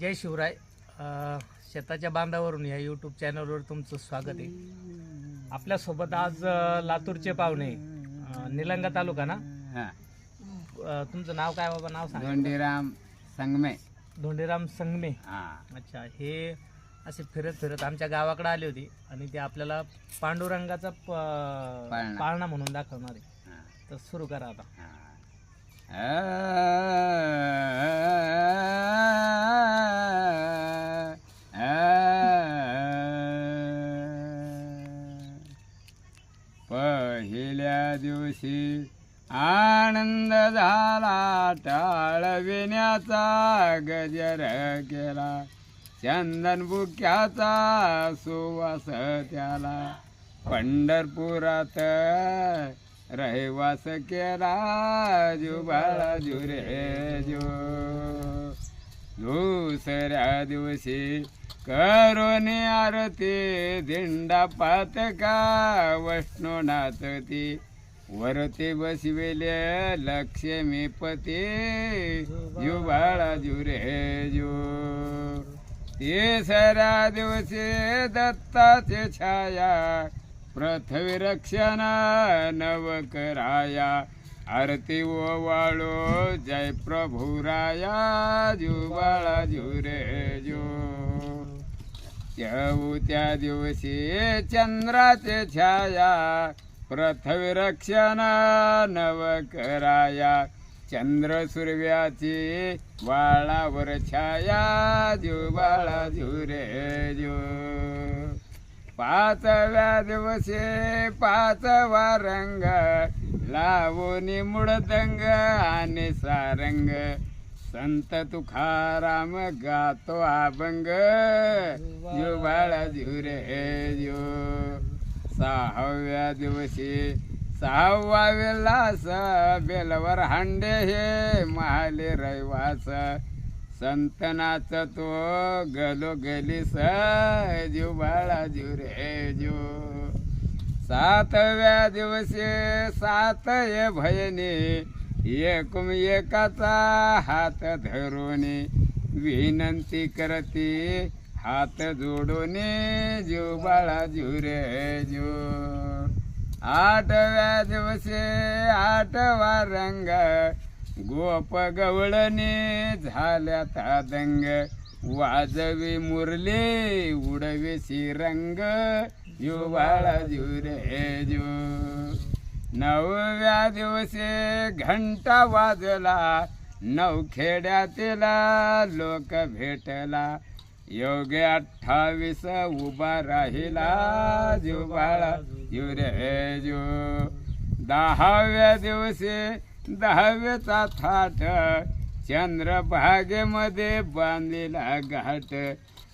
जय शिवराय. शेताच्या बांधावरून या यूट्यूब चॅनलवर तुमचं स्वागत आहे. आपल्यासोबत आज लातूरचे पाहुणे निलंगा तालुका ना? तुमचं नाव काय बाबा? नाव सांगा. दोंडीराम संगमे. धोंडीराम संगमे. हा. अच्छा हे असे फिरत फिरत आमच्या गावाकडे आले होते आणि ते आपल्याला पांडुरंगाचा पाळणा. म्हणून दाखवणार आहे. तर सुरू करा आता. दिवशी आनंद झाला टाळविण्याचा गजर केला. चंदन बुक्याचा सुवास त्याला. पंढरपुरात रहिवास केला जुबाळा जुरे जो दुसऱ्या दिवशी करोनी आरती दिंडा पातका वैष्णवनाथ ती वरती बसविले लक्ष्मीपती जुबाळा जुरे जो तिसऱ्या दिवशी दत्ताची छाया. पृथ्वी रक्षण नवकराया आरती ओवाळो जय प्रभू राया. जुबाळा जुरे जो त्या दिवशी चंद्राचे छाया. पृथ्वी रक्षण नवकराया चंद्र सूर्याची वाळावर छाया जुबाळा झुरे जो पाचव्या दिवशी पाचवा रंग लावून मृदंग आणि सारंग. संत तुकाराम गातो अभंग. जुबाळा झुरे जो सहाव्या दिवशी सहावा विलास बेलवर हांडे हे महाले रहिवास. संतनाच तो गलो गलीस जुबाळा जुरे जो सातव्या दिवशी सात ये भयने एकूम एकाचा हात धरून विनंती करती हात जोडून जुबाळा जुरे जो आठव्या दिवशी आठवा रंग गोप गवळणी झाल्या दंग. वाजवी मुरली उडवी रंग जुबाळा जुरे जो नवव्या दिवशी घंटा वाजला नवखेड्यातीला लोक भेटला. योगे अठ्ठावीस उभा राहिला जुबाळा जुरे जो दहाव्या दिवशी दहाव्याचा थाट. चंद्रभागेमध्ये बांधलेला घाट.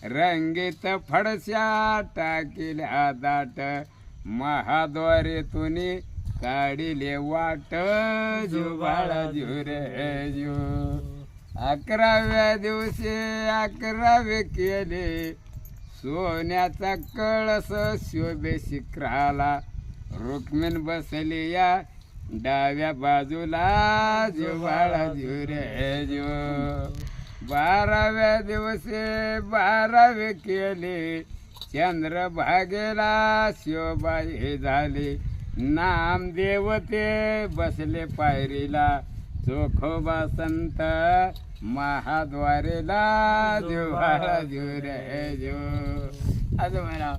रंगीत फडशा टाकिल्या दाट. महाद्वारे तुनी काढिले वाट. जुबाळा जुरे जो अकराव्या दिवशी अकरावे केले. सोन्याचा कळस शोभे शिखराला. रुक्मिण बसली या डाव्या बाजूला. जिव्हाळा झुरे जो बाराव्या दिवशी बारावे केले. चंद्रभागेला शोभा हे झाले. नाम देवते बसले पायरीला. चोखोबा संत महाद्वारेला जुबाळा झुरे जो असं म्हणा.